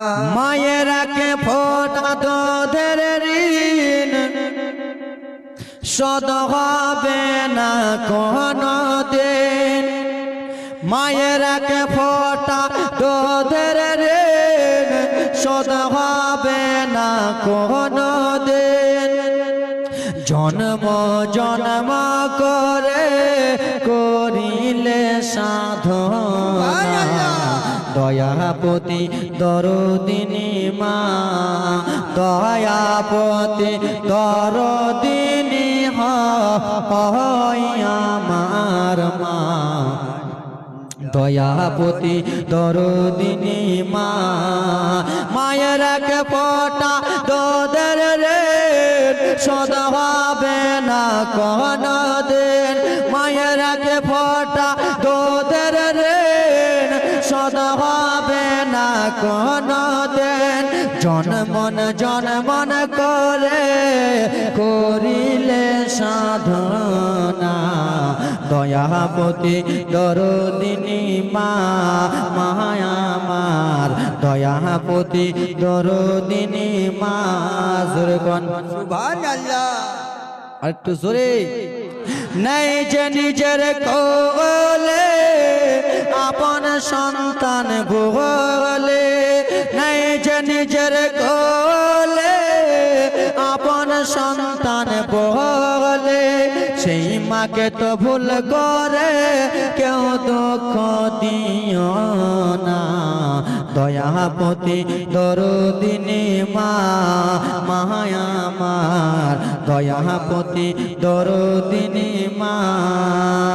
মায়েরাকে ফোটা তোদের ঋণ শত হবে না কোনো দিন। মায়েরাকে ফোটা তোদের ঋণ শত হবে না কোনো দিন। জন্ম জন্ম করে করিলে সাধনা। দয়াপতি, দরদিনী মা। দয়াপতি, দরদিনী আমার মা। দয়াপতি, দরদিনী মা। মায়ের পটা দোদের রে, সদা না কোন দিন। মায়ের ফটা দোদের সদা হবে না কোন দিন। জনমন জনমন করে করিলে সাধনা। দয়াপতি দরদিনী মা মায়ামার দয়াপতি দরদিনী মা, জোরে কন? সুবহানাল্লাহ। আর একটু জোরে। নেই যে নিজের কোলে সন্তান বলে নেই যে নিজের কোলে, আপন সন্তান বলে সেই মাকে তো ভুল করে, কেউ দুঃখ দিও না। দয়াপতি দরদিনী মা মায়ামার দয়াপতি দরদিনী মা।